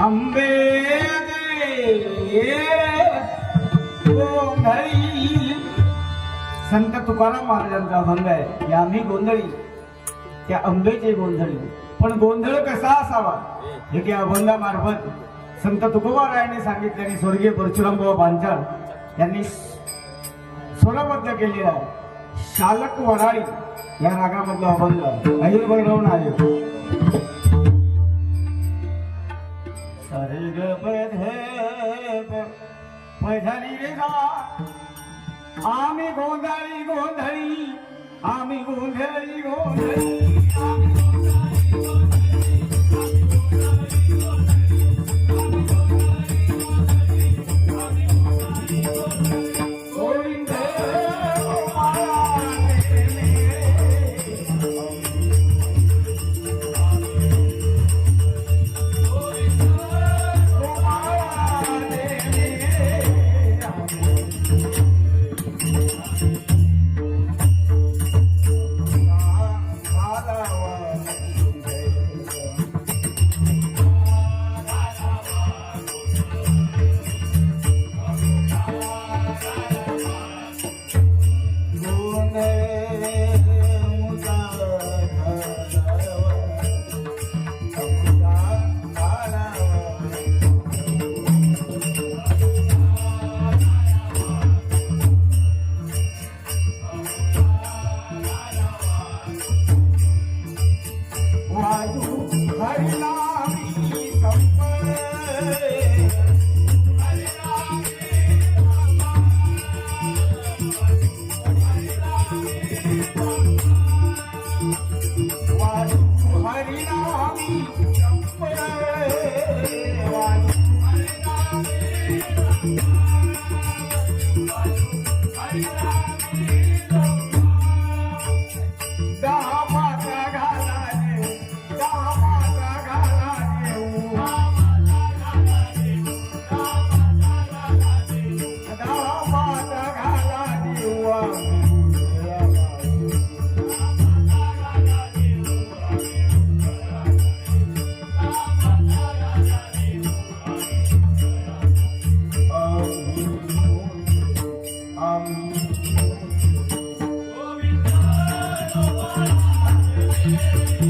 अंबे संत तुकाराम महाराजांचा अभंग आहे या आम्ही गोंधळी त्या अंबेचे गोंधळी. पण गोंधळ कसा असावा? हे त्या अभंगामार्फत संत तुकोबारायाने सांगितल्याने स्वर्गीय परशुरामबाबा बांचाळ यांनी स्वरबद्ध केलेला आहे. शालक वराळी. या रागामधला अभंग अहिर भैरव नायक सर्ग पधरी रे गा आम्ही गोंधळी गोंधळी आम्ही गोंधळी गोंधळी Thank you.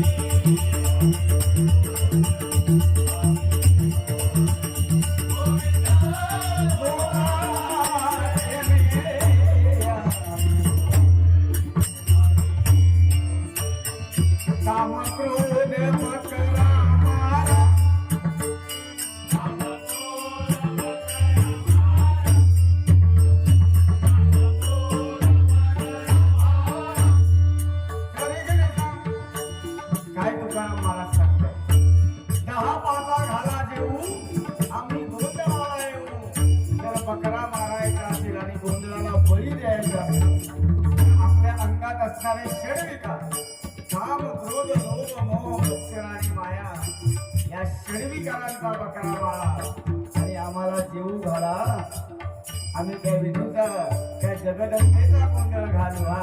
「ありがとうございます」असणारे षडविकार काम क्रोध लोभ मोह मत्सर आणि माया. या षडविकारांचा बकरा मारा आणि आम्हाला जेऊ घाला आम्ही त्या विधूचा त्या जगदंबेचा गोंधळ घालू हा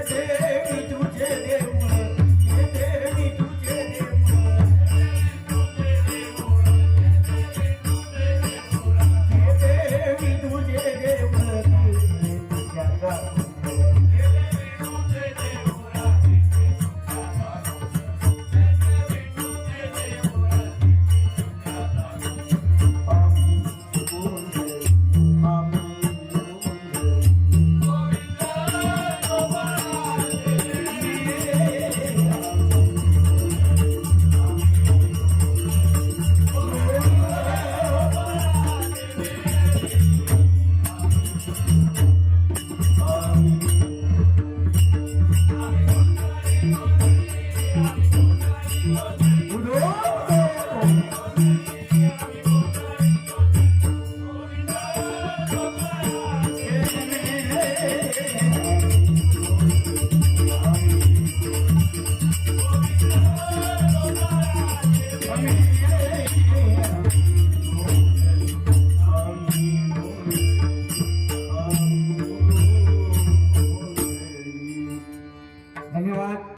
दे तुझे दे